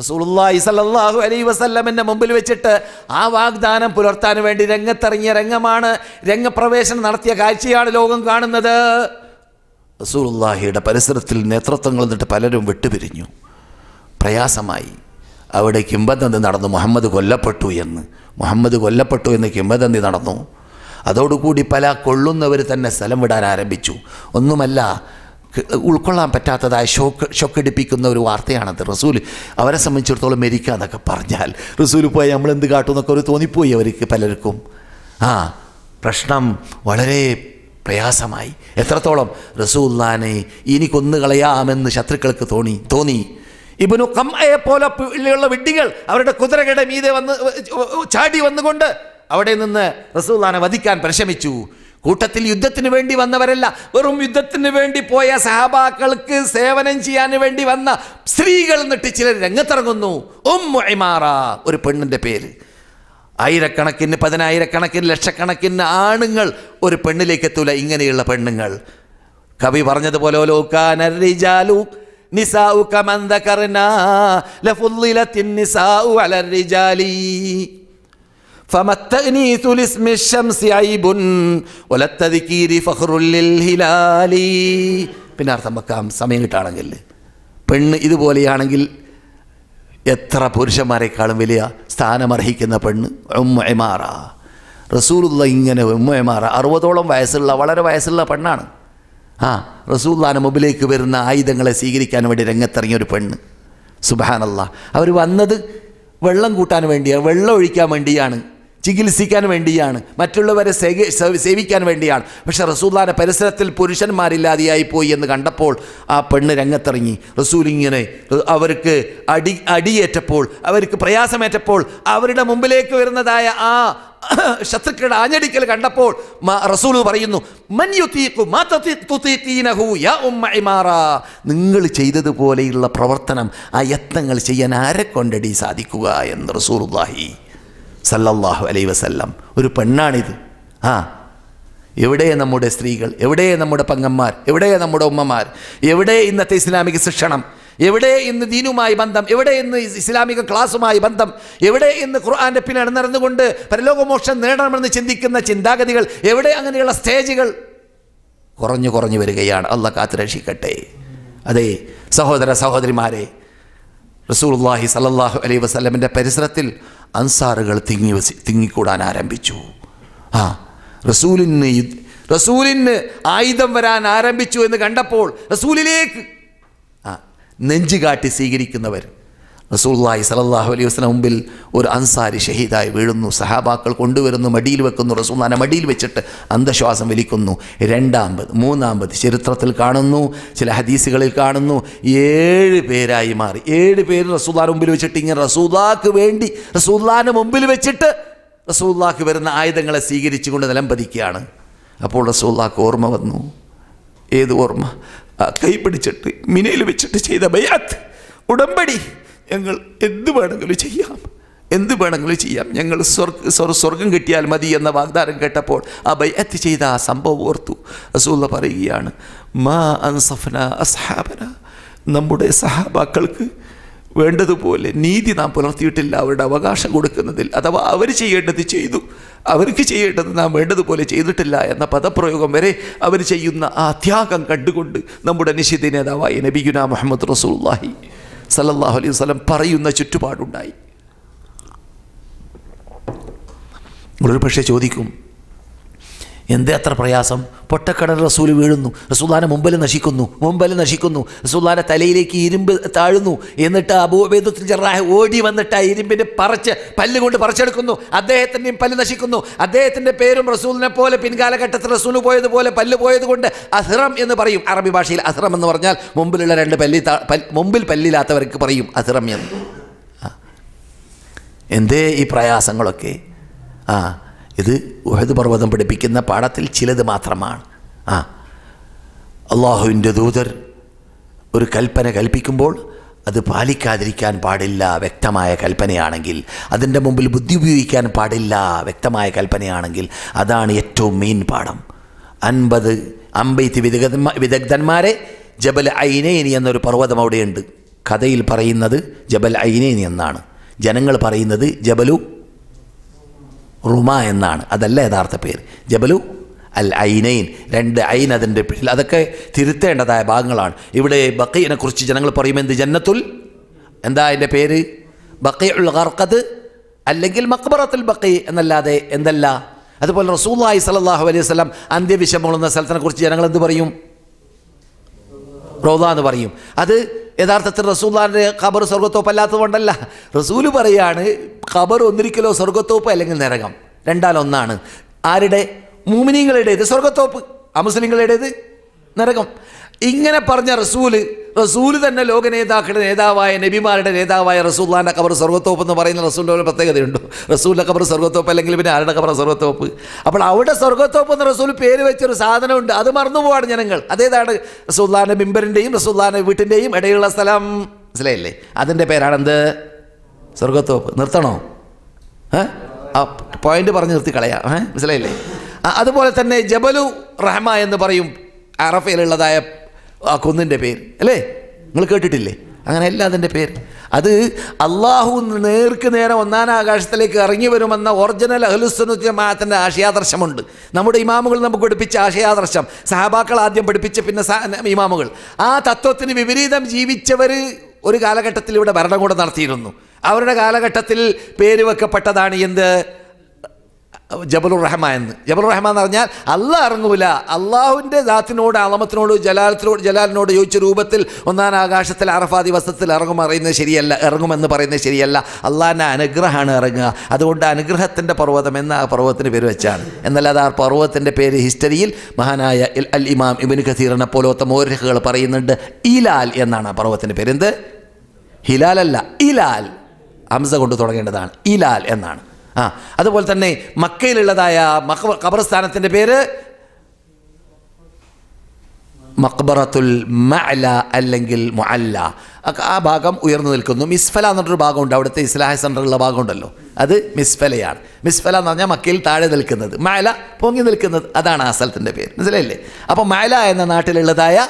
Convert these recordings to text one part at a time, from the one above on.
റസൂലുള്ളാഹി സല്ലല്ലാഹു അലൈഹി വസല്ലമിന്റെ മുമ്പിൽ വെച്ചിട്ട് ആ വാഗ്ദാനം പുലർത്താൻ വേണ്ടി രംഗത്തിറങ്ങിയ രംഗമാണ് രംഗപ്രവേശനം നടത്തിയ കാഴ്ചയാണ് ലോകം കാണുന്നത്. റസൂലുള്ളാഹിയുടെ പരിസരത്തിൽ നേതൃത്വങ്ങൾ നിന്നിട്ട് പലരും വിട്ടുപിരിഞ്ഞു. പ്രയാസമായി. അവിടെ കിംബദന്തി നടന്നു. മുഹമ്മദ് കൊല്ലപ്പെട്ടു എന്ന്. മുഹമ്മദ് കൊല്ലപ്പെട്ടു എന്ന് കിംബദന്തി നടന്നു. അതോടുകൂടി പല കൊള്ളുന്നവർ തന്നെ സ്ഥലം വിടാൻ ആരംഭിച്ചു. ഒന്നുമല്ല ഉൾക്കൊള്ളാൻ പറ്റാത്തതായ ഷോക്ക് ഷോക്കടിപ്പിക്കുന്ന ഒരു വാർത്തയാണത്. റസൂൽ അവരെ സംബന്ധിച്ചിടത്തോളം മരിക്കുക എന്നൊക്കെ പറഞ്ഞാൽ റസൂൽ പോയി നമ്മൾ എന്ത് കാട്ടും എന്നൊക്കെ ഒരു തോന്നിപ്പോയി അവർക്ക് പലർക്കും. ആ പ്രശ്നം വളരെ പ്രയാസമായി. എത്രത്തോളം റസൂല്ലാനെ ഇനി കൊന്നുകളയാമെന്ന് ശത്രുക്കൾക്ക് തോന്നി തോന്നി. ഇബനു കമ്മയെ പോലെ ഉള്ള വിഡ്ഢികൾ അവരുടെ കുതിരകളുടെ മീതെ വന്ന് ചാടി വന്നുകൊണ്ട് അവിടെ നിന്ന് റസൂല്ലാനെ വധിക്കാൻ പരിശ്രമിച്ചു. കൂട്ടത്തിൽ യുദ്ധത്തിന് വേണ്ടി വന്നവരല്ല വെറും യുദ്ധത്തിന് വേണ്ടി പോയ സഹാബാക്കൾക്ക് സേവനം ചെയ്യാൻ വേണ്ടി വന്ന സ്ത്രീകൾ എന്നിട്ട് ചിലർ രംഗത്തിറങ്ങുന്നു. ഉമ്മു ഇമാറ ഒരു പെണ്ണിന്റെ പേര്. ആയിരക്കണക്കിന് പതിനായിരക്കണക്കിന് ലക്ഷക്കണക്കിന് ആണുങ്ങൾ ഒരു പെണ്ണിലേക്ക് എത്തൂല ഇങ്ങനെയുള്ള പെണ്ണുങ്ങൾ. കവി പറഞ്ഞതുപോലെ ലോകാനു നിസാഉ കമന്തകർന ലഫുദ്ദിലത്തിൻ നിസാഉ അലർ പിന്നെ അർത്ഥം വെക്കാം സമയം കിട്ടുകയാണെങ്കിൽ പെണ്ണ് ഇതുപോലെയാണെങ്കിൽ എത്ര പുരുഷന്മാരെക്കാളും വലിയ സ്ഥാനമർഹിക്കുന്ന പെണ്ണ്? ഉമ്മ എമാറ റസൂലുള്ള ഇങ്ങനെ ഉമ്മ എമാറ അറുപതോളം വയസ്സുള്ള വളരെ വയസ്സുള്ള പെണ്ണാണ്. ആ റസൂല്ലാന്റെ മുമ്പിലേക്ക് വരുന്ന ആയുധങ്ങളെ സ്വീകരിക്കാൻ വേണ്ടി രംഗത്തിറങ്ങിയ ഒരു പെണ്ണ്. സുബാനല്ല അവർ വന്നത് വെള്ളം കൂട്ടാൻ വേണ്ടിയാണ് വെള്ളം ഒഴിക്കാൻ വേണ്ടിയാണ്. ചികിത്സിക്കാൻ വേണ്ടിയാണ്. മറ്റുള്ളവരെ സേവിക്കാൻ വേണ്ടിയാണ്. പക്ഷെ റസൂല്ലാന്റെ പരിസരത്തിൽ പുരുഷന്മാരില്ലാതെയായി പോയി എന്ന് കണ്ടപ്പോൾ ആ പെണ്ണ് രംഗത്തിറങ്ങി. റസൂൽ ഇങ്ങനെ അവർക്ക് അടി അടിയേറ്റപ്പോൾ അവർക്ക് പ്രയാസമേറ്റപ്പോൾ അവരുടെ മുമ്പിലേക്ക് വരുന്നതായ ആ ശത്രുക്കളുടെ ആഞ്ഞടിക്കൽ കണ്ടപ്പോൾ റസൂൽ പറയുന്നു. നിങ്ങൾ ചെയ്തതുപോലെയുള്ള പ്രവർത്തനം ആ യത്നങ്ങൾ ചെയ്യാൻ ആരെ കൊണ്ടടി സാധിക്കുക? എന്ന് റസൂലുള്ളാഹി സല്ലല്ലാഹു അലൈ വസല്ലം. ഒരു പെണ്ണാണിത്. ആ. എവിടെ നമ്മുടെ സ്ത്രീകൾ? എവിടെ നമ്മുടെ പങ്ങന്മാർ? എവിടെ നമ്മുടെ ഉമ്മമാർ? എവിടെ ഇന്നത്തെ ഇസ്ലാമിക ശിക്ഷണം? എവിടെ ഇന്ന് ദീനുമായി ബന്ധം? എവിടെ ഇന്ന് ഇസ്ലാമിക ക്ലാസ്സുമായി ബന്ധം? എവിടെ ഇന്ന് ഖുർആാന്റെ പിന്നെ നടന്നുകൊണ്ട് പരലോകമോക്ഷം നേടണമെന്ന് ചിന്തിക്കുന്ന ചിന്താഗതികൾ? എവിടെ അങ്ങനെയുള്ള സ്റ്റേജുകൾ? കുറഞ്ഞു കുറഞ്ഞു വരികയാണ്. അല്ല കാത്തു രക്ഷിക്കട്ടെ. അതെ സഹോദര സഹോദരിമാരെ റസൂലുള്ളാഹി സല്ലല്ലാഹു അലൈ വസ്ലമിന്റെ പരിസരത്തിൽ അൻസാറുകൾ തിങ്ങി വസി തിങ്ങിക്കൂടാൻ ആരംഭിച്ചു. ആ റസൂലിന് റസൂലിന് ആയുധം വരാൻ ആരംഭിച്ചു എന്ന് കണ്ടപ്പോൾ റസൂലിലേക്ക് ആ നെഞ്ചുകാട്ടി സ്വീകരിക്കുന്നവർ. റസൂല്ലായി സലല്ലാഹു അലൈഹി വസ്ലം മുമ്പിൽ ഒരു അൻസാരി ഷഹീദായി വീഴുന്നു. സഹാബാക്കൾ കൊണ്ടുവരുന്നു മടിയിൽ വെക്കുന്നു. റസൂള്ളാനെ മടിയിൽ വെച്ചിട്ട് അന്ധശ്വാസം വലിക്കുന്നു രണ്ടാമ്പത് മൂന്നാമ്പത് ചരിത്രത്തിൽ കാണുന്നു ചില ഹദീസുകളിൽ കാണുന്നു. ഏഴ് പേരായി മാറി. ഏഴ് പേര് റസൂള്ളാൻ മുമ്പിൽ വെച്ചിട്ട് ഇങ്ങനെ റസൂള്ളാക്ക് വേണ്ടി റസൂല്ലാന്റെ മുമ്പിൽ വെച്ചിട്ട് റസൂല്ലാക്ക് വരുന്ന ആയുധങ്ങളെ സ്വീകരിച്ചുകൊണ്ട് നിലംപതിക്കുകയാണ് അപ്പോൾ റസൂല്ലാക്ക് ഓർമ്മ വന്നു. ഏത് ഓർമ്മ? കൈ പിടിച്ചിട്ട് മിനയിൽ വെച്ചിട്ട് ചെയ്ത ബയാത്ത്. ഉടമ്പടി. ഞങ്ങൾ എന്ത് വേണമെങ്കിലും ചെയ്യാം. എന്ത് വേണമെങ്കിലും ചെയ്യാം. ഞങ്ങൾ സ്വർഗ സ്വർ- സ്വർഗം കിട്ടിയാൽ മതി എന്ന വാഗ്ദാനം കേട്ടപ്പോൾ ആ ബൈഅത്ത് ചെയ്ത ആ സംഭവം ഓർത്തു. റസൂല്ല പറയുകയാണ് മാ അൻസഫന അസഹാബന. നമ്മുടെ സഹാബാക്കൾക്ക് വേണ്ടതുപോലെ നീതി നാം പുലർത്തിയിട്ടില്ല. അവരുടെ അവകാശം കൊടുക്കുന്നതിൽ അഥവാ അവർ ചെയ്യേണ്ടത് ചെയ്തു അവർക്ക് ചെയ്യേണ്ടത് നാം വേണ്ടതുപോലെ ചെയ്തിട്ടില്ല എന്ന പദപ്രയോഗം വരെ അവർ ചെയ്യുന്ന ആ ത്യാഗം കണ്ടുകൊണ്ട് നമ്മുടെ നിശ്ചിത നേതാവായ നബിഗുന മുഹമ്മദ് റസൂല്ലാഹി സല്ലല്ലാഹു അലൈഹി വസല്ലം പറയുന്ന ചുറ്റുപാടുണ്ടായി. നിങ്ങളൊരു പക്ഷേ ചോദിക്കും എന്തേ അത്ര പ്രയാസം? പൊട്ടക്കടൽ റസൂൽ വീഴുന്നു. റസൂല്ലാനെ മുമ്പിൽ നശിക്കുന്നു. മുമ്പിൽ നശിക്കുന്നു. റസൂല്ലാന്റെ തലയിലേക്ക് ഇരുമ്പ് താഴുന്നു. എന്നിട്ട് അബൂബേദത്തിൽ ജറാഹ് ഓടി വന്നിട്ട് ആ ഇരുമ്പിന്റെ പറച്ച് പല്ലുകൊണ്ട് പറിച്ചെടുക്കുന്നു. അദ്ദേഹത്തിന്റെയും പല്ല് നശിക്കുന്നു. അദ്ദേഹത്തിന്റെ പേരും റസൂലിനെ പോലെ പിൻകാലഘട്ടത്തിൽ റസൂൽ പോയതുപോലെ പല്ല് പോയതുകൊണ്ട് അഹ്റം എന്ന് പറയും. അറബി ഭാഷയിൽ അഹ്റം എന്ന് പറഞ്ഞാൽ മുമ്പിലുള്ള രണ്ട് പല്ലി മുമ്പിൽ പല്ലില്ലാത്തവർക്ക് പറയും അഹ്റം എന്ന്. എന്തേ ഈ പ്രയാസങ്ങളൊക്കെ? ആ. ഇത് ഉഹദ് പർവതം പഠിപ്പിക്കുന്ന പാഠത്തിൽ ചിലത് മാത്രമാണ്. ആ. അള്ളാഹുവിന്റെ ദൂതർ ഒരു കൽപ്പന കൽപ്പിക്കുമ്പോൾ അത് പാലിക്കാതിരിക്കാൻ പാടില്ല വ്യക്തമായ കൽപ്പനയാണെങ്കിൽ. അതിന്റെ മുമ്പിൽ ബുദ്ധി ഉപയോഗിക്കാൻ പാടില്ല വ്യക്തമായ കൽപ്പനയാണെങ്കിൽ. അതാണ് ഏറ്റവും മെയിൻ പാഠം. അൻപത് അമ്പത്തി വിദഗ്ധന്മാ വിദഗ്ധന്മാരെ ജബൽ ഐനേനി എന്നൊരു പർവതം അവിടെയുണ്ട്. കഥയിൽ പറയുന്നത് ജബൽ ഐനേനി എന്നാണ്. ജനങ്ങൾ പറയുന്നത് ജബലു റുമ എന്നാണ്. അതല്ല യഥാർത്ഥ പേര്. ജബലു അൽ ഐനൈൻ. രണ്ട് ഐൻ അതിന്റെ പേരിൽ അതൊക്കെ തിരുത്തേണ്ടതായ ഭാഗങ്ങളാണ്. ഇവിടെ ബക്കീനെ കുറിച്ച് ജനങ്ങൾ പറയും എന്ത്? ജന്നത്തുൽ? എന്താ അതിന്റെ പേര്? ബക്കൈ ഉൽ ഖർഖത്ത് അല്ലെങ്കിൽ മക്ബറത്തുൽ ബക്കൈ എന്നല്ലാതെ എന്തല്ല? അതുപോലെ റസൂല്ലായി സലാഹു അലൈഹി അന്ത്യവിഷം കൊള്ളുന്ന സ്ഥലത്തിനെ കുറിച്ച് ജനങ്ങൾ എന്ത് പറയും? റോദ എന്ന് പറയും. അത് യഥാർത്ഥത്തിൽ റസൂല്ലാന്റെ ഖബർ സ്വർഗത്തോപ്പ് അല്ലാത്തതുകൊണ്ടല്ല. റസൂൽ പറയാണ് ഖബർ ഒന്നിരിക്കലോ സ്വർഗത്തോപ്പ് അല്ലെങ്കിൽ നരകം? രണ്ടാലൊന്നാണ് ആരുടെ? മൂമിനിങ്ങളുടേത് സ്വർഗത്തോപ്പ് അമുസ്ലിങ്ങളുടേത് നരകം. ഇങ്ങനെ പറഞ്ഞ റസൂൽ റസൂൽ തന്നെ ലോക നേതാക്കളുടെ നേതാവായ നബിമാരുടെ നേതാവായ റസൂല്ലാന്റെ കബർ സർവത്തോപ്പ് എന്ന് പറയുന്ന റസൂലിന്റെ ഒരു പ്രത്യേകതയുണ്ട്. റസൂലിന്റെ കബർ സർവത്തോപ്പ് അല്ലെങ്കിൽ പിന്നെ ആരുടെ കബർ സർവത്തോപ്പ് അപ്പോൾ അവിടെ സ്വർഗത്തോപ്പ് എന്ന റസൂൽ പേര് വെച്ചൊരു സാധനമുണ്ട്. അത് മറന്നു പോവാണ് ജനങ്ങൾ. അതേതാണ് റസൂല്ലാന്റെ മിമ്പറിന്റെയും റസൂല്ലാന്റെ വീട്ടിന്റെയും ഇടയിലുള്ള സ്ഥലം. മനസ്സിലായില്ലേ? അതിന്റെ പേരാണെന്ത്? സ്വർഗത്തോപ്പ് നിർത്തണോ? ആ പോയിന്റ് പറഞ്ഞ് നിർത്തി കളയാം. മനസ്സിലായില്ലേ? അതുപോലെ തന്നെ ജബലു റഹ്മ എന്ന് പറയും. അറഫയിലുള്ളതായ ആ കുന്നിന്റെ പേര് അല്ലേ? നിങ്ങൾ കേട്ടിട്ടില്ലേ? അങ്ങനെയല്ല അതിന്റെ പേര്. അത് അള്ളാഹു നേർക്ക് നേരെ ഒന്നാം ആകാശത്തിലേക്ക് ഇറങ്ങി വരുമെന്ന ഒറിജിനൽ അഹ്ലുസ്സുന്നത്തിന്റെ ആശയാദർശമുണ്ട്. നമ്മുടെ ഇമാമുകൾ നമുക്ക് പഠിപ്പിച്ച ആശയാദർശം. സഹബാക്കൾ ആദ്യം പഠിപ്പിച്ച പിന്നെ ഇമാമുകൾ. ആ തത്വത്തിന് വിപരീതം ജീവിച്ചവർ ഒരു കാലഘട്ടത്തിൽ ഇവിടെ ഭരണകൂടം നടത്തിയിരുന്നു. അവരുടെ കാലഘട്ടത്തിൽ പേര് വെക്കപ്പെട്ടതാണ് എന്ത്? ജബലുർ റഹ്മാൻ എന്ന്. ജബലുർ റഹ്മാൻ എന്ന് പറഞ്ഞാൽ അള്ളാഹ് ഇറങ്ങൂല. അള്ളാഹുവിന്റെ ദാത്തിനോട് അളമത്തിനോട് ജലാലത്തിനോട് ജലാലിനോട് ചോദിച്ച രൂപത്തിൽ ഒന്നാം ആകാശത്തിൽ അറഫാ ദിവസത്തിൽ ഇറങ്ങും അറിയുന്നത് ശരിയല്ല ഇറങ്ങുമെന്ന് പറയുന്നത് ശരിയല്ല. അള്ളാഹിന്റെ അനുഗ്രഹമാണ് ഇറങ്ങുക. അതുകൊണ്ട് അനുഗ്രഹത്തിന്റെ പർവതം എന്ന ആ പർവതത്തിന് പേര് വെച്ചാണ്. എന്നല്ലാതെ ആ പർവതത്തിന്റെ പേര് ഹിസ്റ്ററിയിൽ മഹാനായ അൽ ഇമാം ഇബിൻ ഖസീറിനെ പോലത്തെ മോരഹകൾ പറയുന്നുണ്ട്. ഇലാൽ എന്നാണ് ആ പർവതത്തിന്റെ പേര്. എന്ത്? ഹിലാലല്ല ഇലാൽ. ഹംസ കൊണ്ട് തുടങ്ങേണ്ടതാണ്. ഇലാൽ എന്നാണ്. ആ അതുപോലെ തന്നെ മക്കയിലുള്ളതായ മഖ ഖബർസ്ഥാനത്തിന്റെ പേര് മക്ബറത്തുൽ മഅല അല്ലെങ്കിൽ മുഅല്ല. ആ ഭാഗം ഉയർന്നു നിൽക്കുന്നു. മിസ്ഫല എന്നൊരു ഭാഗമുണ്ട്. അവിടുത്തെ ഇസ്ലാഹ സെന്ററുള്ള ഭാഗമുണ്ടല്ലോ. അത് മിസ്ഫലയാണ്. മിസ്ഫല എന്ന് പറഞ്ഞാൽ മക്കയിൽ താഴെ നിൽക്കുന്നത്. മഅല പൊങ്ങി നിൽക്കുന്നത്. അതാണ് ആ സ്ഥലത്തിന്റെ പേര്. മനസ്സിലായില്ലേ? അപ്പോൾ മഅല എന്ന നാട്ടിലുള്ളതായ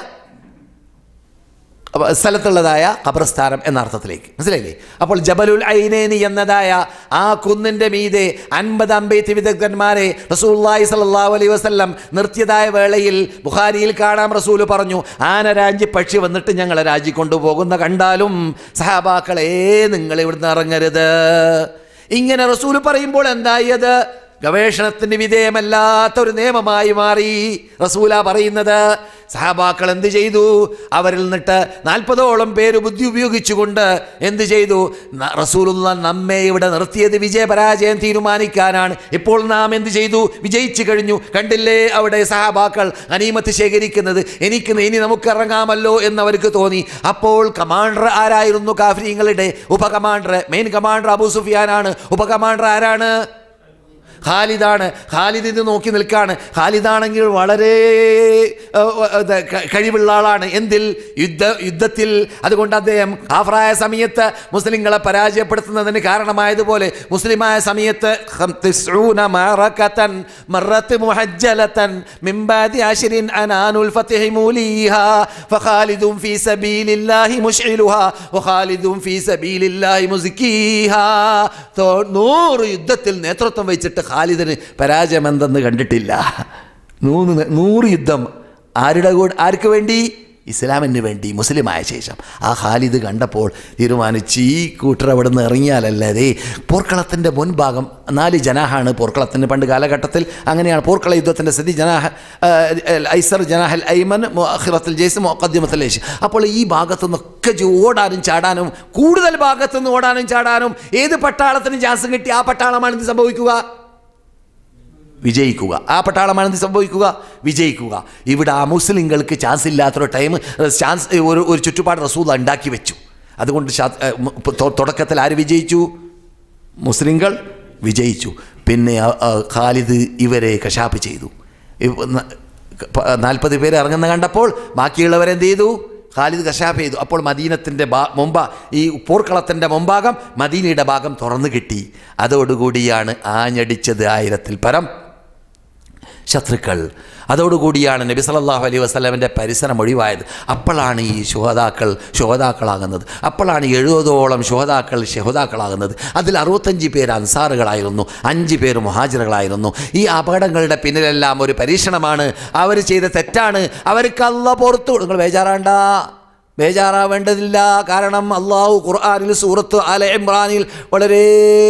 സ്ഥലത്തുള്ളതായ ഖബർസ്ഥാനം എന്ന അർത്ഥത്തിലേക്ക്. മനസ്സിലായില്ലേ? അപ്പോൾ ജബലുൽ ഐനേനി എന്നതായ ആ കുന്നിന്റെ മീതെ അൻപത് അമ്പേത്തി വിദഗ്ധന്മാരെ റസൂല്ലായി സല്ലല്ലാഹു അലൈ വസല്ലം നിർത്തിയതായ വേളയിൽ ബുഹാരിയിൽ കാണാം റസൂൽ പറഞ്ഞു ആന പക്ഷി വന്നിട്ട് ഞങ്ങളെ രാജി കൊണ്ടുപോകുന്ന കണ്ടാലും സഹാബാക്കളെ നിങ്ങൾ ഇവിടുന്ന് ഇറങ്ങരുത്. ഇങ്ങനെ റസൂൽ പറയുമ്പോൾ എന്തായത് ഗവേഷണത്തിന് വിധേയമല്ലാത്ത ഒരു നിയമമായി മാറി. റസൂല പറയുന്നത് സഹാബാക്കൾ എന്ത് ചെയ്തു? അവരിൽ നിന്നിട്ട് നാൽപ്പതോളം പേര് ബുദ്ധി ഉപയോഗിച്ചുകൊണ്ട് എന്ത് ചെയ്തു? റസൂലുള്ള നമ്മെ ഇവിടെ നിർത്തിയത് വിജയപരാജയം തീരുമാനിക്കാനാണ്. ഇപ്പോൾ നാം എന്ത് ചെയ്തു? വിജയിച്ചു കഴിഞ്ഞു. കണ്ടില്ലേ അവിടെ സഹാബാക്കൾ അനീമത്ത് ശേഖരിക്കുന്നത്? എനിക്ക് ഇനി നമുക്ക് ഇറങ്ങാമല്ലോ എന്നവർക്ക് തോന്നി. അപ്പോൾ കമാൻഡർ ആരായിരുന്നു? കാഫ്രീങ്ങളുടെ ഉപകമാൻഡർ മെയിൻ കമാൻഡർ അബൂ സുഫിയാനാണ്. ഉപകമാൻഡർ ആരാണ്? ഖാലിദാണ്. ഖാലിദ് ഇത് നോക്കി നിൽക്കാണ്. ഖാലിദാണെങ്കിൽ വളരെ കഴിവുള്ള ആളാണ്. എന്തിൽ? യുദ്ധ യുദ്ധത്തിൽ. അതുകൊണ്ട് അദ്ദേഹം ആഫ്രായ സമയത്ത് മുസ്ലിങ്ങളെ പരാജയപ്പെടുത്തുന്നതിന് കാരണമായതുപോലെ മുസ്ലിമായ സമയത്ത് യുദ്ധത്തിൽ നേതൃത്വം വഹിച്ചിട്ട് ഖാലിദിന് പരാജയം എന്തെന്ന് കണ്ടിട്ടില്ല. നൂന്ന് നൂറ് യുദ്ധം ആരുടെ കൂടെ ആർക്ക് വേണ്ടി? ഇസ്ലാമിന് വേണ്ടി മുസ്ലിമായ ശേഷം. ആ ഖാലിദ് കണ്ടപ്പോൾ തീരുമാനിച്ച് ഈ കൂട്ടർ അവിടെ നിന്ന് ഇറങ്ങിയാലല്ലേ പോർക്കളത്തിന്റെ മുൻഭാഗം നാല് ജനാഹാണ് പോർക്കളത്തിന് പണ്ട് കാലഘട്ടത്തിൽ. അങ്ങനെയാണ് പോർക്കള യുദ്ധത്തിന്റെ സ്ഥിതി. ജനാഹ ഐസർ ജനാഹൽ ഐമൻ അഖിറത്തുൽ ജയ്സ് മുഖദ്യമത്തുൽ ജയ്സ് അപ്പോൾ ഈ ഭാഗത്തു നിന്നൊക്കെ ഓടാനും ചാടാനും കൂടുതൽ ഭാഗത്തുനിന്ന് ഓടാനും ചാടാനും ഏത് പട്ടാളത്തിന് ചാൻസ് കിട്ടി ആ പട്ടാളമാണ് ഇത് സംഭവിക്കുക? വിജയിക്കുക. ആ പട്ടാളമാണ് എന്ത് സംഭവിക്കുക? വിജയിക്കുക. ഇവിടെ ആ മുസ്ലിങ്ങൾക്ക് ചാൻസ് ഇല്ലാത്തൊരു ടൈം ചാൻസ് ഒരു ഒരു ചുറ്റുപാട് റസൂദ ഉണ്ടാക്കി വെച്ചു. അതുകൊണ്ട് തുടക്കത്തിൽ ആര് വിജയിച്ചു? മുസ്ലിങ്ങൾ വിജയിച്ചു. പിന്നെ ഖാലിദ് ഇവരെ കശാപ്പ് ചെയ്തു. നാൽപ്പത് പേര് ഇറങ്ങുന്ന കണ്ടപ്പോൾ ബാക്കിയുള്ളവരെന്ത് ചെയ്തു? ഖാലിദ് കശാപ്പ് ചെയ്തു. അപ്പോൾ മദീനത്തിന്റെ ബാ മുമ്പ ഈ പോർക്കളത്തിന്റെ മുമ്പാകം മദീനയുടെ ഭാഗം തുറന്നു കിട്ടി. അതോടുകൂടിയാണ് ആഞ്ഞടിച്ചത് ആയിരത്തിൽ പരം. ശത്രുക്കൾ. അതോടുകൂടിയാണ് നബി സല്ലല്ലാഹു അലൈഹി വസ്ലമിന്റെ പരിസരം ഒഴിവായത്. അപ്പോഴാണ് ഈ ശുഹതാക്കൾ ശുഹതാക്കളാകുന്നത് അപ്പോഴാണ് എഴുപതോളം ശുഹതാക്കൾ ശുഹതാക്കളാകുന്നത് അതിൽ അറുപത്തഞ്ച് പേര് അൻസാറുകളായിരുന്നു. അഞ്ച് പേര് മുഹാജിറുകളായിരുന്നു. ഈ അപകടങ്ങളുടെ പിന്നിലെല്ലാം ഒരു പരീക്ഷണമാണ്. അവർ ചെയ്ത തെറ്റാണ്. അവർക്ക് പുറത്തു നിങ്ങൾ ബേജാറാണ്ട. ബേജാറാവേണ്ടതില്ല. കാരണം അള്ളാഹു ഖുർആാനിൽ സൂറത്ത് ആല ഇമ്രാനിൽ വളരെ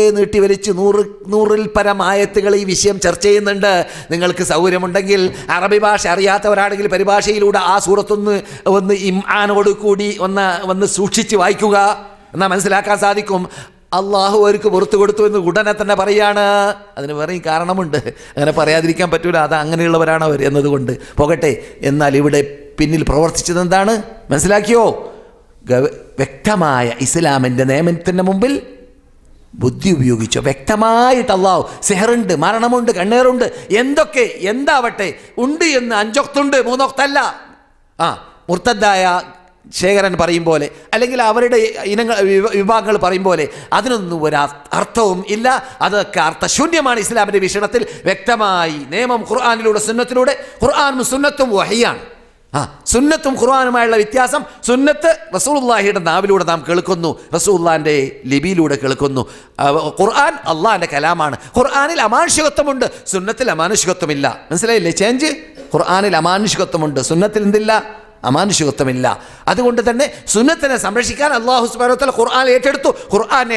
നീട്ടിവലിച്ച് നൂറ് നൂറിൽ പരമായത്തുകൾ ഈ വിഷയം ചർച്ച ചെയ്യുന്നുണ്ട്. നിങ്ങൾക്ക് സൗകര്യമുണ്ടെങ്കിൽ അറബി ഭാഷ അറിയാത്തവരാണെങ്കിൽ പരിഭാഷയിലൂടെ ആ സൂറത്തൊന്ന് ഒന്ന് ഇംആനോട് കൂടി ഒന്ന് വന്ന് സൂക്ഷിച്ച് വായിക്കുക. എന്നാൽ മനസ്സിലാക്കാൻ സാധിക്കും. അള്ളാഹു അവർക്ക് പുറത്തു കൊടുത്തു എന്ന് ഉടനെ തന്നെ പറയാണ്. അതിന് വേറെ കാരണമുണ്ട്. അങ്ങനെ പറയാതിരിക്കാൻ പറ്റൂല. അത് അങ്ങനെയുള്ളവരാണ് അവർ എന്നതുകൊണ്ട്. പോകട്ടെ. എന്നാൽ ഇവിടെ പിന്നിൽ പ്രവർത്തിച്ചത് എന്താണ് മനസ്സിലാക്കിയോ വ്യക്തമായ ഇസ്ലാമിന്റെ നിയമത്തിന്റെ മുമ്പിൽ ബുദ്ധി ഉപയോഗിച്ചോ. വ്യക്തമായിട്ട് അള്ളാഹു സെഹറുണ്ട് മരണമുണ്ട് കണ്ണേറുണ്ട്. എന്തൊക്കെ? എന്താവട്ടെ? ഉണ്ട് എന്ന് അഞ്ചൊക്തുണ്ട് മൂന്നൊക്തല്ല. ആ മുർത്തദ്ദായ ശേഖരൻ പറയും പോലെ അല്ലെങ്കിൽ അവരുടെ ഇനങ്ങൾ വിഭാഗങ്ങൾ പറയും പോലെ അതിനൊന്നും ഒരു അർ- അർത്ഥവും ഇല്ല. അതൊക്കെ അർത്ഥശൂന്യമാണ് ഇസ്ലാമിന്റെ വീക്ഷണത്തിൽ. വ്യക്തമായി നിയമം ഖുർആാനിലൂടെ സുന്നത്തിലൂടെ ഖുർആാനും സുന്നത്തും വഹിയാണ്. ആ സുന്നത്തും ഖുർആാനുമായുള്ള വ്യത്യാസം. സുന്നത്ത് റസൂള്ളാഹിയുടെ നാവിലൂടെ നാം കേൾക്കുന്നു. റസൂള്ളാന്റെ ലിപിയിലൂടെ കേൾക്കുന്നു. ഖുർആൻ അള്ളാഹിന്റെ കലാമാണ്. ഖുർആാനിൽ അമാനുഷികത്വമുണ്ട്. സുന്നത്തിൽ അമാനുഷികത്വമില്ല. മനസ്സിലായില്ലേ? ചേഞ്ച്. ഖുർആാനിൽ അമാനുഷികത്വമുണ്ട്. സുന്നത്തിൽ എന്തില്ല? അമാനുഷികത്വമില്ല. അതുകൊണ്ട് തന്നെ സുന്നത്തിനെ സംരക്ഷിക്കാൻ അള്ളാഹു സുബാനത്തല ഖുർആൻ ഏറ്റെടുത്തു. ഖുർആൻ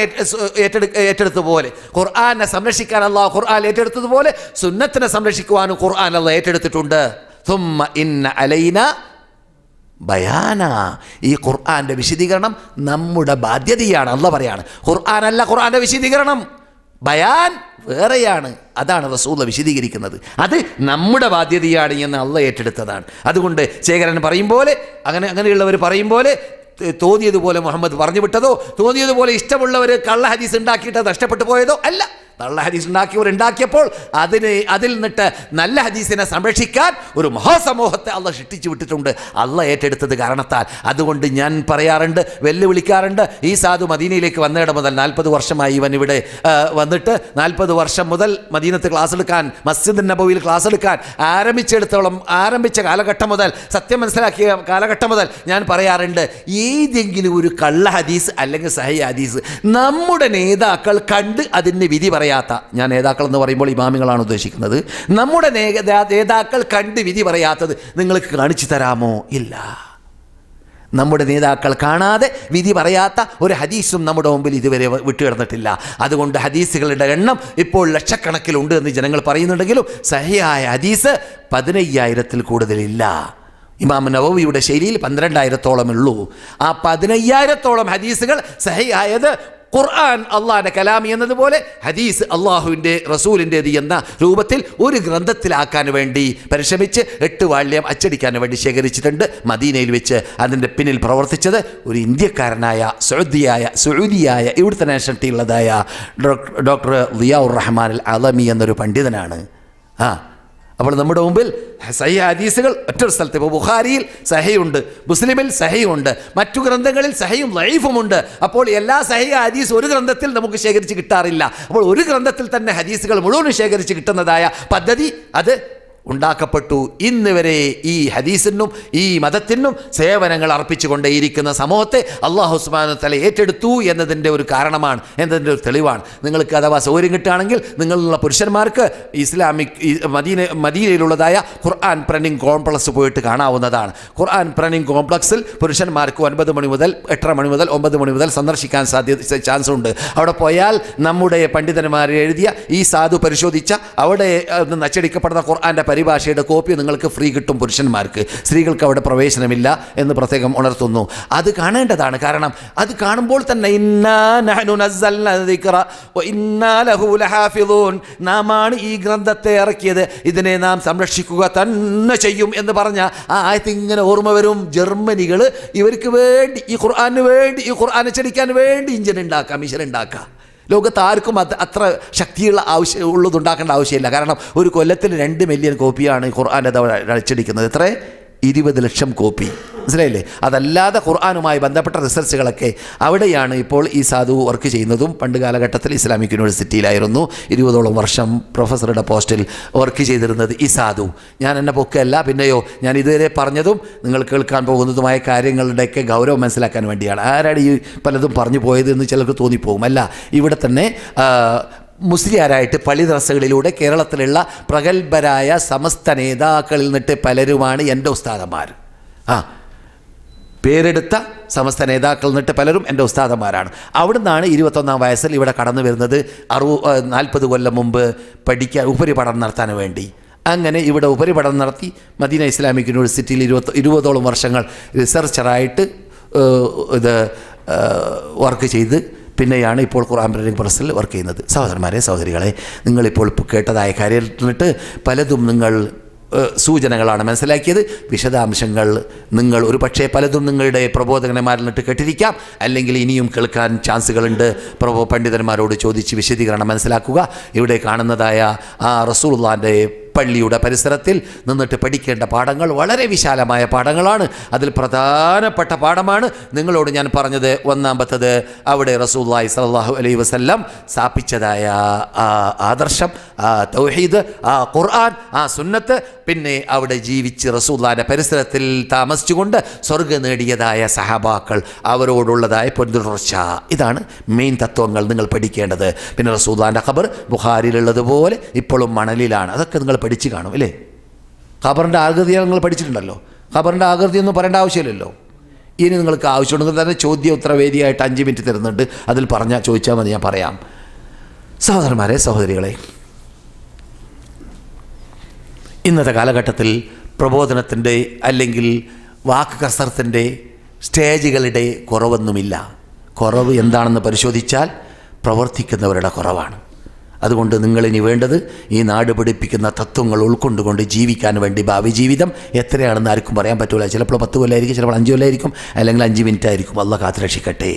ഏറ്റെടു ഏറ്റെടുത്ത പോലെ ഖുർആനെ സംരക്ഷിക്കാൻ അള്ളാഹു ഖുർആൻ ഏറ്റെടുത്തതുപോലെ സുന്നത്തിനെ സംരക്ഷിക്കുവാനും ഖുർആൻ അള്ളാഹ് ഏറ്റെടുത്തിട്ടുണ്ട്. ثم ഇന്ന അലൈന ബയാന ഈ ഖുർആന്റെ വിശദീകരണം നമ്മുടെ ബാധ്യതയാണ്. അല്ല പറയാണ് ഖുർആാനല്ല ഖുർആന്റെ വിശദീകരണം. ബയാൻ വേറെയാണ്. അതാണ് റസൂല വിശദീകരിക്കുന്നത്. അത് നമ്മുടെ ബാധ്യതയാണ് എന്ന് അള്ള ഏറ്റെടുത്തതാണ്. അതുകൊണ്ട് ശേഖരൻ പറയും പോലെ അങ്ങനെ അങ്ങനെയുള്ളവർ പറയും പോലെ തോന്നിയതുപോലെ മുഹമ്മദ് പറഞ്ഞു വിട്ടതോ തോന്നിയതുപോലെ ഇഷ്ടമുള്ളവർ കള്ള ഹദീസ് ഉണ്ടാക്കിയിട്ട് നഷ്ടപ്പെട്ടു പോയതോ അല്ല. കള്ള ഹദീസ് ഉണ്ടാക്കിയവർ ഉണ്ടാക്കിയപ്പോൾ അതിന് അതിൽ നിന്നിട്ട് നല്ല ഹദീസിനെ സംരക്ഷിക്കാൻ ഒരു മഹാസമൂഹത്തെ അള്ള സൃഷ്ടിച്ചു വിട്ടിട്ടുണ്ട്. അള്ള ഏറ്റെടുത്തത് കാരണത്താൽ. അതുകൊണ്ട് ഞാൻ പറയാറുണ്ട് വെല്ലുവിളിക്കാറുണ്ട്. ഈ സാധു മദീനയിലേക്ക് വന്നിട മുതൽ നാൽപ്പത് വർഷമായി ഇവൻ ഇവിടെ വന്നിട്ട് നാൽപ്പത് വർഷം മുതൽ മദീനത്ത് ക്ലാസ് എടുക്കാൻ മസ്ജിദ് നബവിയിൽ ക്ലാസ് എടുക്കാൻ ആരംഭിച്ചെടുത്തോളം ആരംഭിച്ച കാലഘട്ടം മുതൽ സത്യം മനസ്സിലാക്കിയ കാലഘട്ടം മുതൽ ഞാൻ പറയാറുണ്ട് ഏതെങ്കിലും ഒരു കള്ള ഹദീസ് അല്ലെങ്കിൽ സഹി ഹദീസ് നമ്മുടെ നേതാക്കൾ കണ്ട് അതിന് വിധി പറയാത്ത ഞാൻ നേതാക്കൾ എന്ന് പറയുമ്പോൾ ഇമാമികളാണ് ഉദ്ദേശിക്കുന്നത്. നമ്മുടെ നേതാക്കൾ കണ്ട് വിധി പറയാത്തത് നിങ്ങൾക്ക് കാണിച്ചു തരാമോ? ഇല്ല. നമ്മുടെ നേതാക്കൾ കാണാതെ വിധി പറയാത്ത ഒരു ഹദീസും നമ്മുടെ മുമ്പിൽ ഇതുവരെ വിട്ടുകിടന്നിട്ടില്ല അതുകൊണ്ട് ഹദീസുകളുടെ എണ്ണം ഇപ്പോൾ ലക്ഷക്കണക്കിലുണ്ട് എന്ന് ജനങ്ങൾ പറയുന്നുണ്ടെങ്കിലും സഹിയായ ഹദീസ് പതിനയ്യായിരത്തിൽ കൂടുതലില്ല. ഇമാം നവവിയുടെ ശൈലിയിൽ പന്ത്രണ്ടായിരത്തോളം ഉള്ളൂ. ആ പതിനയ്യായിരത്തോളം ഹദീസുകൾ സഹിയായത് ഖുർആൻ അള്ളാഹിന്റെ കലാമി എന്നതുപോലെ ഹദീസ് അള്ളാഹുവിന്റെ റസൂലിന്റേത് എന്ന രൂപത്തിൽ ഒരു ഗ്രന്ഥത്തിലാക്കാൻ വേണ്ടി പരിശ്രമിച്ച് എട്ട് വാള്യം അച്ചടിക്കാൻ വേണ്ടി ശേഖരിച്ചിട്ടുണ്ട്. മദീനയിൽ വെച്ച് അതിന്റെ പിന്നിൽ പ്രവർത്തിച്ചത് ഒരു ഇന്ത്യക്കാരനായ സൗദിയായ സൗദിയായ ഇവിടുത്തെ നാഷണലിറ്റി ഉള്ളതായ ഡോക്ടർ ലിയാഉർ റഹ്മാൻ അൽ അലമി എന്നൊരു പണ്ഡിതനാണ്. ആ അപ്പോൾ നമ്മുടെ മുമ്പിൽ സഹി ഹദീസുകൾ ഒറ്റൊരു സ്ഥലത്ത് ഇപ്പോൾ ബുഖാരിയിൽ സഹയുണ്ട് മുസ്ലിമിൽ സഹയുണ്ട് മറ്റു ഗ്രന്ഥങ്ങളിൽ സഹയും ലൈഫുമുണ്ട് അപ്പോൾ എല്ലാ സഹി ഹദീസ് ഒരു ഗ്രന്ഥത്തിൽ നമുക്ക് ശേഖരിച്ച് കിട്ടാറില്ല. അപ്പോൾ ഒരു ഗ്രന്ഥത്തിൽ തന്നെ ഹദീസുകൾ മുഴുവനും ശേഖരിച്ച് കിട്ടുന്നതായ പദ്ധതി അത് ഉണ്ടാക്കപ്പെട്ടു. ഇന്ന് വരെ ഈ ഹദീസിനും ഈ മതത്തിനും സേവനങ്ങൾ അർപ്പിച്ചുകൊണ്ടേയിരിക്കുന്ന സമൂഹത്തെ അള്ളാഹു സുബ്ഹാനഹു തല ഏറ്റെടുത്തു എന്നതിന്റെ ഒരു കാരണമാണ് എന്നതിന്റെ ഒരു തെളിവാണ്. നിങ്ങൾക്ക് അഥവാ സൗകര്യം കിട്ടുകയാണെങ്കിൽ നിങ്ങളുള്ള പുരുഷന്മാർക്ക് ഇസ്ലാമിക് മദീന മദീനയിലുള്ളതായ ഖുർആൻ പ്രണിംഗ് കോംപ്ലക്സ് പോയിട്ട് കാണാവുന്നതാണ്. ഖുർആൻ പ്രണിംഗ് കോംപ്ലക്സിൽ പുരുഷന്മാർക്ക് ഒൻപത് മണി മുതൽ എട്ടര മണി മുതൽ ഒമ്പത് മണി മുതൽ സന്ദർശിക്കാൻ സാധ്യത ചാൻസ് ഉണ്ട് അവിടെ പോയാൽ നമ്മുടെ പണ്ഡിതന്മാർ എഴുതിയ ഈ സാധു പരിശോധിച്ച അവിടെ നച്ചടിക്കപ്പെടുന്ന ഖുർആന്റെ ഖുർആന്റെ പരിഭാഷയുടെ കോപ്പി നിങ്ങൾക്ക് ഫ്രീ കിട്ടും പുരുഷന്മാർക്ക്. സ്ത്രീകൾക്ക് അവിടെ പ്രവേശനമില്ല എന്ന് പ്രത്യേകം ഉണർത്തുന്നു. അത് കാണേണ്ടതാണ്. കാരണം അത് കാണുമ്പോൾ തന്നെ നാമാണ് ഈ ഗ്രന്ഥത്തെ ഇറക്കിയത്. ഇതിനെ നാം സംരക്ഷിക്കുക തന്നെ ചെയ്യും എന്ന് പറഞ്ഞ ആ ആയത്ത് ഇങ്ങനെ ഓർമ്മ വരും. ജർമ്മനികൾ ഇവർക്ക് വേണ്ടി ഈ ഖുർആാന് വേണ്ടി ഈ ഖുർആാനെ അച്ചടിക്കാൻ വേണ്ടി ഇഞ്ചിനുണ്ടാക്കാം മിഷൻ ഉണ്ടാക്കാം ലോകത്ത് ആർക്കും അത് അത്ര ശക്തിയുള്ള ആവശ്യം ഉള്ളത് ഉണ്ടാക്കേണ്ട ആവശ്യമില്ല. കാരണം ഒരു കൊല്ലത്തിൽ രണ്ട് മില്യൺ കോപ്പിയാണ് ഖുർആാന്റെ അച്ചടിക്കുന്നത് എത്ര? ഇരുപത് ലക്ഷം കോപ്പി. മനസ്സിലായില്ലേ? അതല്ലാതെ ഖുർആാനുമായി ബന്ധപ്പെട്ട റിസർച്ചുകളൊക്കെ അവിടെയാണ് ഇപ്പോൾ ഈ സാധു വർക്ക് ചെയ്യുന്നതും പണ്ട് കാലഘട്ടത്തിൽ ഇസ്ലാമിക് യൂണിവേഴ്സിറ്റിയിലായിരുന്നു. ഇരുപതോളം വർഷം പ്രൊഫസറുടെ പോസ്റ്റിൽ വർക്ക് ചെയ്തിരുന്നത് ഈ സാധു. ഞാൻ എന്നെ പൊക്കല്ല പിന്നെയോ ഞാൻ ഇതുവരെ പറഞ്ഞതും നിങ്ങൾ കേൾക്കാൻ പോകുന്നതുമായ കാര്യങ്ങളുടെയൊക്കെ ഗൗരവം മനസ്സിലാക്കാൻ വേണ്ടിയാണ്. ആരാണ് ഈ പലതും പറഞ്ഞു പോയത് എന്ന് ചിലർക്ക് തോന്നിപ്പോകും. അല്ല ഇവിടെ തന്നെ മുസ്ലിയാരായിട്ട് പള്ളി ദർസകളിലൂടെ കേരളത്തിലുള്ള പ്രഗത്ഭരായ സമസ്ത നേതാക്കളിൽ നിന്നിട്ട് പലരുമാണ് എന്റെ ഉസ്താദന്മാർ. ആ പേരെടുത്ത സമസ്ത നേതാക്കളിൽ നിന്നിട്ട് പലരും എന്റെ ഉസ്താദന്മാരാണ്. അവിടുന്നാണ് ഇരുപത്തൊന്നാം വയസ്സിൽ ഇവിടെ കടന്നു വരുന്നത്. അറുപ നാൽപ്പത് കൊല്ലം മുമ്പ് പഠിക്കാൻ ഉപരിപഠനം നടത്താൻ വേണ്ടി. അങ്ങനെ ഇവിടെ ഉപരിപഠനം നടത്തി മദീന ഇസ്ലാമിക് യൂണിവേഴ്സിറ്റിയിൽ ഇരുപത്തി ഇരുപതോളം വർഷങ്ങൾ റിസർച്ചറായിട്ട് ഇത് വർക്ക് ചെയ്ത് പിന്നെയാണ് ഇപ്പോൾ ഖുർആൻ പ്രിന്റിംഗ് പ്രസ്സിൽ വർക്ക് ചെയ്യുന്നത്. സഹോദരന്മാരെ സഹോദരികളെ നിങ്ങളിപ്പോൾ കേട്ടതായ കാര്യത്തിനിട്ട് പലതും നിങ്ങൾ സൂചനകളാണ് മനസ്സിലാക്കിയത്. വിശദാംശങ്ങൾ നിങ്ങൾ ഒരു പക്ഷേ പലതും നിങ്ങളുടെ പ്രബോധകന്മാരിൽ നിന്നിട്ട് കേട്ടിരിക്കാം. അല്ലെങ്കിൽ ഇനിയും കേൾക്കാൻ ചാൻസുകളുണ്ട്. പ്രബോ പണ്ഡിതന്മാരോട് ചോദിച്ച് വിശദീകരണം മനസ്സിലാക്കുക. ഇവിടെ കാണുന്നതായ ആ റസൂള്ളാന്റെ പള്ളിയുടെ പരിസരത്തിൽ നിന്നിട്ട് പഠിക്കേണ്ട പാഠങ്ങൾ വളരെ വിശാലമായ പാഠങ്ങളാണ്. അതിൽ പ്രധാനപ്പെട്ട പാഠമാണ് നിങ്ങളോട് ഞാൻ പറഞ്ഞത് ഒന്നാമത്തത് അവിടെ റസൂല്ലായി സലാഹു അലൈ വസല്ലം സ്ഥാപിച്ചതായ ആ ആദർശം ആ തൗഹീദ് ആ ഖുർആൻ ആ സുന്നത്ത് പിന്നെ അവിടെ ജീവിച്ച് റസൂല്ലാന്റെ പരിസരത്തിൽ താമസിച്ചുകൊണ്ട് സ്വർഗം നേടിയതായ സഹബാക്കൾ അവരോടുള്ളതായ പിന്തുടർച്ച ഇതാണ് മെയിൻ തത്വങ്ങൾ നിങ്ങൾ പഠിക്കേണ്ടത്. പിന്നെ റസൂല്ലാന്റെ ഖബർ ബുഹാരിലുള്ളതുപോലെ ഇപ്പോഴും മണലിലാണ്. അതൊക്കെ നിങ്ങൾ പഠിച്ചു കാണും അല്ലേ? ഖബറിന്റെ ആകൃതി നിങ്ങൾ പഠിച്ചിട്ടുണ്ടല്ലോ. ഖബറിന്റെ ആകൃതി ഒന്നും പറയേണ്ട ആവശ്യമില്ലല്ലോ. ഇനി നിങ്ങൾക്ക് ആവശ്യമുണ്ടെങ്കിൽ തന്നെ ചോദ്യ ഉത്തരവേദിയായിട്ട് അഞ്ച് മിനിറ്റ് തരുന്നുണ്ട്. അതിൽ പറഞ്ഞാൽ ചോദിച്ചാൽ മതി ഞാൻ പറയാം. സഹോദരന്മാരെ സഹോദരികളെ ഇന്നത്തെ കാലഘട്ടത്തിൽ പ്രബോധനത്തിന്റെ അല്ലെങ്കിൽ വാക്ക് കസർത്തിന്റെ സ്റ്റേജുകളുടെ കുറവൊന്നുമില്ല. കുറവ് എന്താണെന്ന് പരിശോധിച്ചാൽ പ്രവർത്തിക്കുന്നവരുടെ കുറവാണ്. അതുകൊണ്ട് നിങ്ങളിനി വേണ്ടത് ഈ നാട് പിടിപ്പിക്കുന്ന തത്വങ്ങൾ ഉൾക്കൊണ്ടുകൊണ്ട് ജീവിക്കാൻ വേണ്ടി ഭാവി ജീവിതം എത്രയാണെന്ന് ആർക്കും പറയാൻ പറ്റില്ല ചിലപ്പോൾ പത്ത് കൊല്ലമായിരിക്കും ചിലപ്പോൾ അഞ്ച് കൊല്ലമായിരിക്കും അല്ലെങ്കിൽ അഞ്ച് മിനിറ്റ് ആയിരിക്കും അല്ല കാത്തുരക്ഷിക്കട്ടെ.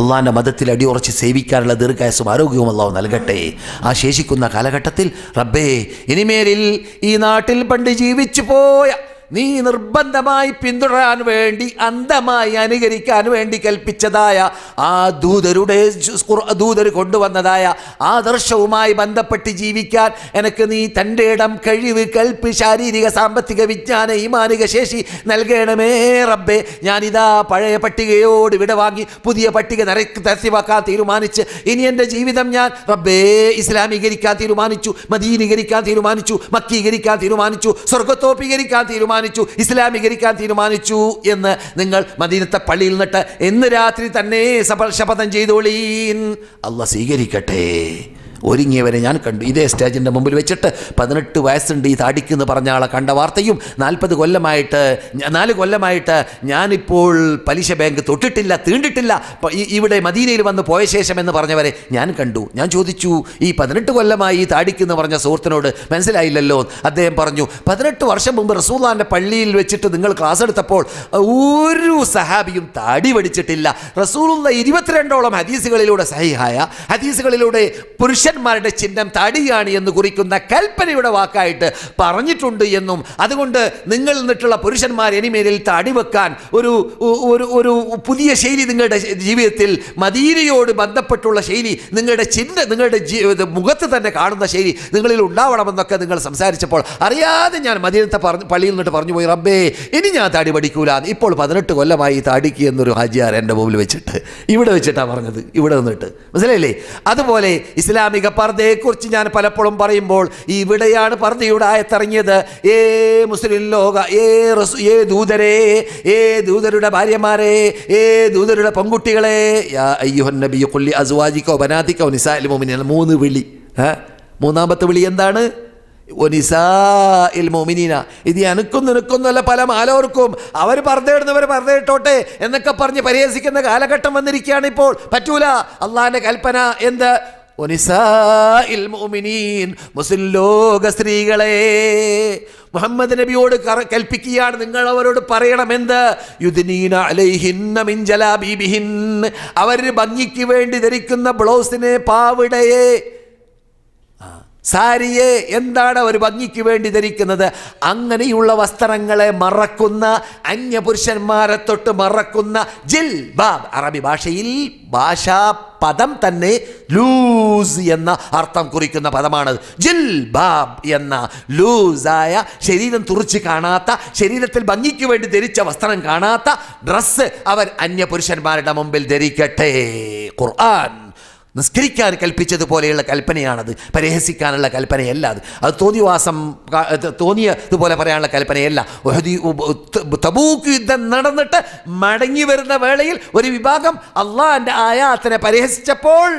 അള്ളാന്റെ മതത്തിൽ അടിയുറച്ച് സേവിക്കാനുള്ള ദീർഘായസും ആരോഗ്യവും അള്ളാഹു നൽകട്ടെ. ആ ശേഷിക്കുന്ന കാലഘട്ടത്തിൽ റബ്ബേ ഇനിമേലിൽ ഈ നാട്ടിൽ പണ്ട് ജീവിച്ചു പോയ നീ നിർബന്ധമായി പിന്തുടരാൻ വേണ്ടി അന്ധമായി അനുകരിക്കാൻ വേണ്ടി കൽപ്പിച്ചതായ ആ ദൂതരുടെ ദൂതർ കൊണ്ടുവന്നതായ ആദർശവുമായി ബന്ധപ്പെട്ട് ജീവിക്കാൻ എനിക്ക് നീ തന്റെ ഇടം കഴിവ് കൽപ്പ് ശാരീരിക സാമ്പത്തിക വിജ്ഞാന ഈമാനിക ശേഷി നൽകണമേ റബ്ബേ. ഞാനിതാ പഴയ പട്ടികയോട് വിട വാങ്ങി പുതിയ പട്ടിക നിരക്ക് തരസ്യമാക്കാൻ തീരുമാനിച്ച് ഇനി എന്റെ ജീവിതം ഞാൻ റബ്ബേ ഇസ്ലാമീകരിക്കാൻ തീരുമാനിച്ചു മദീനീകരിക്കാൻ തീരുമാനിച്ചു മക്കീകരിക്കാൻ തീരുമാനിച്ചു സ്വർഗത്തോപ്പീകരിക്കാൻ തീരുമാനിച്ചു. ഇസ്ലാമീകരിക്കാൻ തീരുമാനിച്ചു എന്ന് നിങ്ങൾ മദീനത്തെ പള്ളിയിൽ നിന്നിട്ട് ഇന്ന് രാത്രി തന്നെ ശപഥം ചെയ്തോളീൻ. അല്ല സ്വീകരിക്കട്ടെ. ഒരുങ്ങിയവരെ ഞാൻ കണ്ടു. ഇതേ സ്റ്റേജിന്റെ മുമ്പിൽ വെച്ചിട്ട് പതിനെട്ട് വയസ്സുണ്ട് ഈ താടിക്കെന്ന് പറഞ്ഞ ആളെ കണ്ട വാർത്തയും നാൽപ്പത് കൊല്ലമായിട്ട് നാല് കൊല്ലമായിട്ട് ഞാനിപ്പോൾ പലിശ ബാങ്ക് തൊട്ടിട്ടില്ല തീണ്ടിട്ടില്ല. ഇവിടെ മദീനയിൽ വന്ന് പോയ ശേഷം എന്ന് പറഞ്ഞവരെ ഞാൻ കണ്ടു. ഞാൻ ചോദിച്ചു ഈ പതിനെട്ട് കൊല്ലമായി ഈ താടിക്കെന്ന് പറഞ്ഞ സുഹൃത്തിനോട് മനസ്സിലായില്ലല്ലോ? അദ്ദേഹം പറഞ്ഞു പതിനെട്ട് വർഷം മുമ്പ് റസൂല്ലാന്റെ പള്ളിയിൽ വെച്ചിട്ട് നിങ്ങൾ ക്ലാസ് എടുത്തപ്പോൾ ഒരു സഹാബിയും താടി പഠിച്ചിട്ടില്ല റസൂലുള്ള ഇരുപത്തിരണ്ടോളം ഹദീസുകളിലൂടെ സഹിഹായ ഹദീസുകളിലൂടെ പുരുഷന്മാരുടെ ചിഹ്നം തടിയാണ് എന്ന് കുറിക്കുന്ന കൽപ്പനയുടെ വാക്കായിട്ട് പറഞ്ഞിട്ടുണ്ട് എന്നും. അതുകൊണ്ട് നിങ്ങൾ നിന്നിട്ടുള്ള പുരുഷന്മാർ ഇനിമേലിൽ തടി വെക്കാൻ ഒരു ഒരു ഒരു പുതിയ ശൈലി നിങ്ങളുടെ ജീവിതത്തിൽ മദീനയോട് ബന്ധപ്പെട്ടുള്ള ശൈലി നിങ്ങളുടെ ചിഹ്ന നിങ്ങളുടെ മുഖത്ത് തന്നെ കാണുന്ന ശൈലി നിങ്ങളിൽ ഉണ്ടാവണമെന്നൊക്കെ നിങ്ങൾ സംസാരിച്ചപ്പോൾ അറിയാതെ ഞാൻ മദീനത്തെ പറഞ്ഞു പള്ളിയിൽ നിന്നിട്ട് പറഞ്ഞു പോയി റബ്ബേ ഇനി ഞാൻ താടി പഠിക്കൂല ഇപ്പോൾ പതിനെട്ട് കൊല്ലമായി തടിക്ക് എന്നൊരു ഹാജിയാർ എന്റെ മുമ്പിൽ വെച്ചിട്ട്. ഇവിടെ വെച്ചിട്ടാണ് പറഞ്ഞത് ഇവിടെ നിന്നിട്ട്. മനസ്സിലായില്ലേ? അതുപോലെ ഇസ്ലാമിക പർദ്ദയെക്കുറിച്ച് ഞാൻ പലപ്പോഴും പറയുമ്പോൾ ഇവിടെയാണ് പർദ്ദയുടെ ആയത്തിറങ്ങിയത്. ഏ മുസ്ലിം ലോക ഏ റസു ഏ ദൂതരെ ഏ ദൂതരുടെ ഭാര്യമാരെ ഏ ദൂതരുടെ പെൺകുട്ടികളെ. അയ്യുഹൻ കൊല്ലി അസുവാജിക്കോ ബനാദിക്കോ നിസാൽ മോമിനി മൂന്ന് വിളി? മൂന്നാമത്തെ വിളി എന്താണ്? ഇത് എനക്കും നിനക്കൊന്നുമല്ല പല മാലോർക്കും അവർ പറഞ്ഞിടുന്നവർ പറഞ്ഞിട്ടോട്ടെ എന്നൊക്കെ പറഞ്ഞ് പരിഹസിക്കുന്ന കാലഘട്ടം വന്നിരിക്കുകയാണ് ഇപ്പോൾ. പറ്റൂല. അള്ളാഹിന്റെ കൽപ്പന എന്ത്? മുസ്ലിം ലോക സ്ത്രീകളെ മുഹമ്മദ് നബിയോട് കൽപ്പിക്കുകയാണ്. നിങ്ങൾ അവരോട് പറയണമെന്ത്? യുദിനീന അലൈഹിന്ന മിൻ ജലാബീബിഹിൻ. അവർ ഭംഗിക്ക് വേണ്ടി ധരിക്കുന്ന ബ്ലൗസിനെ പാവിടയെ സാരിയെ എന്താണ് അവർ ഭംഗിക്ക് വേണ്ടി ധരിക്കുന്നത്? അങ്ങനെയുള്ള വസ്ത്രങ്ങളെ മറക്കുന്ന അന്യപുരുഷന്മാരെ തൊട്ട് മറക്കുന്ന ജിൽ ബാബ് അറബി ഭാഷയിൽ ഭാഷാ പദം തന്നെ ലൂസ് എന്ന അർത്ഥം കുറിക്കുന്ന പദമാണ്. ജിൽ ബാബ് എന്ന ലൂസായ ശരീരം തുറച്ച് കാണാത്ത ശരീരത്തിൽ ഭംഗിക്ക് വേണ്ടി ധരിച്ച വസ്ത്രം കാണാത്ത ഡ്രസ്സ് അവർ അന്യപുരുഷന്മാരുടെ മുമ്പിൽ ധരിക്കട്ടെ. ഖുർആൻ. നിസ്കരിക്കാൻ കൽപ്പിച്ചതുപോലെയുള്ള കൽപ്പനയാണത്. പരിഹസിക്കാനുള്ള കൽപ്പനയല്ല അത്. അത് തോന്നിവാസം തോന്നിയതുപോലെ പറയാനുള്ള കൽപ്പനയല്ല. തബൂക്ക് യുദ്ധം നടന്നിട്ട് മടങ്ങി വരുന്ന വേളയിൽ ഒരു വിഭാഗം അള്ളാഹിന്റെ ആയാത്തിനെ പരിഹസിച്ചപ്പോൾ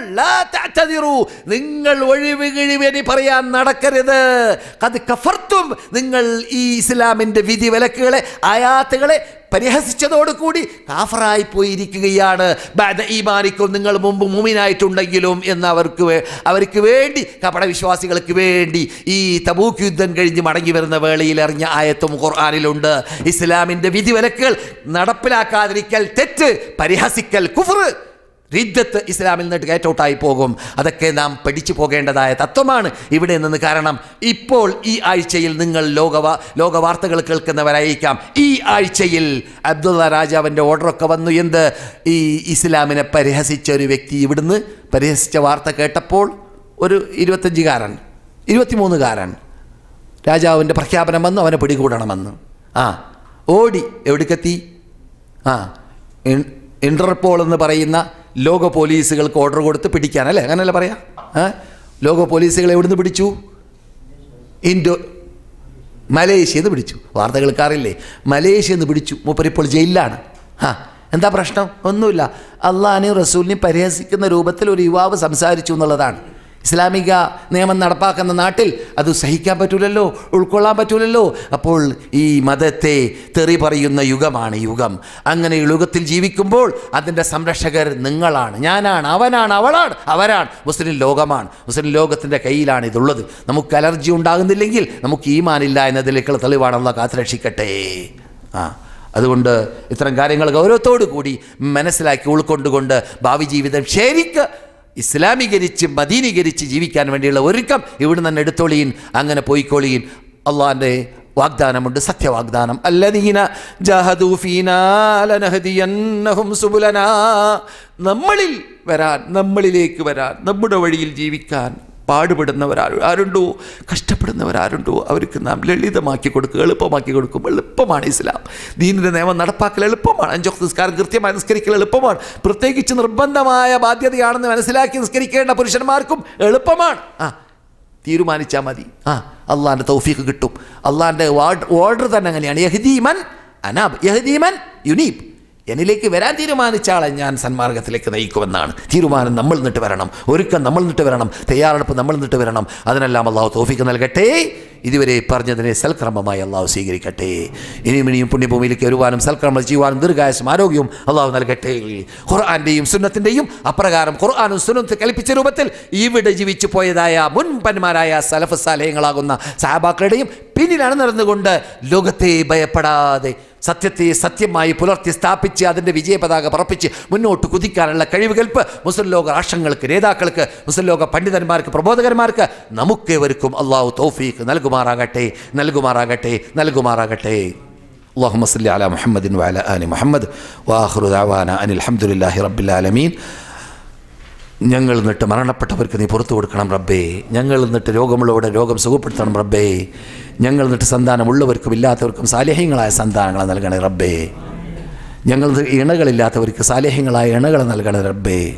നിങ്ങൾ ഒഴിവ് കിഴിവനി പറയാൻ നടക്കരുത്. അത് കഫർത്തും നിങ്ങൾ ഈ ഇസ്ലാമിന്റെ വിധി വിലക്കുകളെ ആയാത്തുകളെ പരിഹസിച്ചതോടുകൂടി കാഫറായി പോയിരിക്കുകയാണ്. ബാദ ഈമാനിക്കും നിങ്ങൾ മുമ്പ് മുമിനായിട്ടുണ്ടെങ്കിലും എന്ന് അവർക്ക് അവർക്ക് വേണ്ടി കപട വിശ്വാസികൾക്ക് വേണ്ടി ഈ തബൂക്ക് യുദ്ധം കഴിഞ്ഞ് മടങ്ങി വരുന്ന വേളയിൽ എറിഞ്ഞ ആയത്തും ഖുർആാനിലുണ്ട്. ഇസ്ലാമിന്റെ വിധിവിലക്കുകൾ നടപ്പിലാക്കാതിരിക്കൽ തെറ്റ് പരിഹസിക്കൽ കുഫർ റിദ്ദത്ത് ഇസ്ലാമിൽ നിന്ന് ഗേറ്റ് പോകും. അതൊക്കെ നാം പഠിച്ചു പോകേണ്ടതായ തത്വമാണ് ഇവിടെ നിന്ന് കാരണം ഇപ്പോൾ ഈ ആഴ്ചയിൽ നിങ്ങൾ ലോക ലോകവാർത്തകൾ കേൾക്കുന്നവരായിരിക്കാം. ഈ ആഴ്ചയിൽ അബ്ദുള്ള രാജാവിന്റെ ഓർഡറൊക്കെ വന്നു. എന്ത്? ഈ ഇസ്ലാമിനെ പരിഹസിച്ച ഒരു വ്യക്തി ഇവിടുന്ന് പരിഹസിച്ച വാർത്ത കേട്ടപ്പോൾ ഒരു ഇരുപത്തഞ്ചുകാരൻ ഇരുപത്തിമൂന്നുകാരൻ രാജാവിന്റെ പ്രഖ്യാപനം വന്നു അവനെ പിടികൂടണമെന്ന്. ആ ഓടി എവിടേക്കെത്തി? ആ ഇൻ- ഇന്റർപോൾ എന്ന് പറയുന്ന ലോക പോലീസുകൾക്ക് ഓർഡർ കൊടുത്ത് പിടിക്കാൻ അല്ലേ അങ്ങനെയല്ല പറയാ ലോക പോലീസുകൾ എവിടുന്ന് പിടിച്ചു? ഇൻഡോ മലേഷ്യന്ന് പിടിച്ചു. വാർത്ത കേൾക്കാറില്ലേ? മലേഷ്യന്ന് പിടിച്ചു. മൂപ്പരിപ്പോൾ ജയിലിലാണ്. ആ എന്താ പ്രശ്നം? ഒന്നുമില്ല. അള്ളഹാനെയും റസൂലിനെയും പരിഹസിക്കുന്ന രൂപത്തിൽ ഒരു യുവാവ് സംസാരിച്ചു എന്നുള്ളതാണ്. ഇസ്ലാമിക നിയമം നടപ്പാക്കുന്ന നാട്ടിൽ അത് സഹിക്കാൻ പറ്റൂലല്ലോ ഉൾക്കൊള്ളാൻ പറ്റൂലല്ലോ. അപ്പോൾ ഈ മതത്തെ തെറി പറയുന്ന യുഗമാണ് യുഗം. അങ്ങനെ യുഗത്തിൽ ജീവിക്കുമ്പോൾ അതിന്റെ സംരക്ഷകർ നിങ്ങളാണ്. ഞാനാണ് അവനാണ് അവളാണ് അവരാണ്. മുസ്ലിം ലോകമാണ്. മുസ്ലിം ലോകത്തിന്റെ കയ്യിലാണ് ഇതുള്ളത്. നമുക്ക് അലർജി ഉണ്ടാകുന്നില്ലെങ്കിൽ നമുക്ക് ഈമാനില്ല എന്നതിലേക്കുള്ള തെളിവാണെന്നുള്ള കാത്തുരക്ഷിക്കട്ടെ. ആ അതുകൊണ്ട് ഇത്തരം കാര്യങ്ങൾ ഗൗരവത്തോടു കൂടി മനസ്സിലാക്കി ഉൾക്കൊണ്ടുകൊണ്ട് ഭാവി ജീവിതം ശരിക്ക് ഇസ്ലാമീകരിച്ച് മദീനീകരിച്ച് ജീവിക്കാൻ വേണ്ടിയുള്ള ഒരുക്കം ഇവിടെ നിന്ന് എടുത്തോളിയും അങ്ങനെ പോയിക്കോളിയും അള്ളാന്റെ വാഗ്ദാനമുണ്ട് സത്യവാഗ്ദാനം. അല്ലദീന ജഹദൂ ഫീനാ ലനഹദിയന്നഹും സുബുലനാ. നമ്മളിൽ വരാൻ നമ്മളിലേക്ക് വരാൻ നമ്മുടെ വഴിയിൽ ജീവിക്കാൻ പാടുപെടുന്നവരാ ആരുണ്ടോ? കഷ്ടപ്പെടുന്നവരാരുണ്ടോ അവർക്ക് നാം ലളിതമാക്കി കൊടുക്കുക എളുപ്പമാക്കി കൊടുക്കും എളുപ്പമാണ് ഇസ്ലാം. ദീനിന്റെ നിയമം നടപ്പാക്കൽ എളുപ്പമാണ്. അഞ്ചൊക്കെ നിസ്കാരം കൃത്യമായി നിസ്കരിക്കൽ എളുപ്പമാണ്. പ്രത്യേകിച്ച് നിർബന്ധമായ ബാധ്യതയാണെന്ന് മനസ്സിലാക്കി നിസ്കരിക്കേണ്ട പുരുഷന്മാർക്കും എളുപ്പമാണ്. ആ തീരുമാനിച്ചാൽ മതി. ആ അള്ളാന്റെ തൗഫീഖ് കിട്ടും. അള്ളാന്റെ ഓർഡർ തന്നെ അങ്ങനെയാണ്. യഹദീമൻ അനാബ്. യഹദീമൻ യുനീബ്. എന്നിലേക്ക് വരാൻ തീരുമാനിച്ച ആളെ ഞാൻ സന്മാർഗത്തിലേക്ക് നയിക്കുമെന്നാണ്. തീരുമാനം നമ്മൾ നിന്നിട്ട് വരണം. ഒരുക്കം നമ്മൾ നിന്നിട്ട് വരണം. തയ്യാറെടുപ്പ് നമ്മൾ നിന്നിട്ട് വരണം. അതിനെല്ലാം അള്ളാഹു തോഫിക്ക് നൽകട്ടെ. ഇതുവരെ പറഞ്ഞതിനെ സൽക്രമമായി അള്ളാഹു സ്വീകരിക്കട്ടെ. ഇനിയും ഇനിയും പുണ്യഭൂമിയിലേക്ക് വരുവാനും സൽക്രമം ചെയ്യുവാനും ദീർഘായസം ആരോഗ്യവും അള്ളാഹു നൽകട്ടെ. ഖുർആാന്റെയും സുന്നത്തിന്റെയും അപ്രകാരം ഖുർആാനും സുന്നത്ത് കൽപ്പിച്ച രൂപത്തിൽ ഇവിടെ ജീവിച്ചു പോയതായ മുൻപന്മാരായ സലഫ് സാലയങ്ങളാകുന്ന സഹാബാക്കളുടെയും പിന്നിലാണ് നടന്നുകൊണ്ട് ലോകത്തെ ഭയപ്പെടാതെ സത്യത്തെ സത്യമായി പുലർത്തി സ്ഥാപിച്ച് അതിൻ്റെ വിജയപതാക പറപ്പിച്ച് മുന്നോട്ട് കുതിക്കാനുള്ള കഴിവുകൽപ്പ് മുസ്ലിം ലോക രാഷ്ട്രങ്ങൾക്ക് നേതാക്കൾക്ക് മുസ്ലിം ലോക പണ്ഡിതന്മാർക്ക് പ്രബോധകന്മാർക്ക് നമുക്കേവർക്കും അള്ളാഹു തൗഫീഖ് നൽകുമാറാകട്ടെ നൽകുമാറാകട്ടെ നൽകുമാറാകട്ടെ اللهم صل على محمد وعلى آل محمد وآخر دعوانا أن الحمد لله رب العالمين ഞങ്ങൾ നിന്നിട്ട് മരണപ്പെട്ടവർക്ക് നീ പുറത്തു കൊടുക്കണം റബ്ബേ. ഞങ്ങൾ നിന്നിട്ട് രോഗമുള്ളവരുടെ രോഗം സുഖപ്പെടുത്തണം റബ്ബേ. ഞങ്ങൾ നിന്നിട്ട് സന്താനമുള്ളവർക്കും ഇല്ലാത്തവർക്കും സാലേഹ്യങ്ങളായ സന്താനങ്ങൾ നൽകണേ റബ്ബേ. ഞങ്ങൾ ഇണകളില്ലാത്തവർക്ക് സാലേഹ്യങ്ങളായ ഇണകൾ നൽകണേ റബ്ബേ.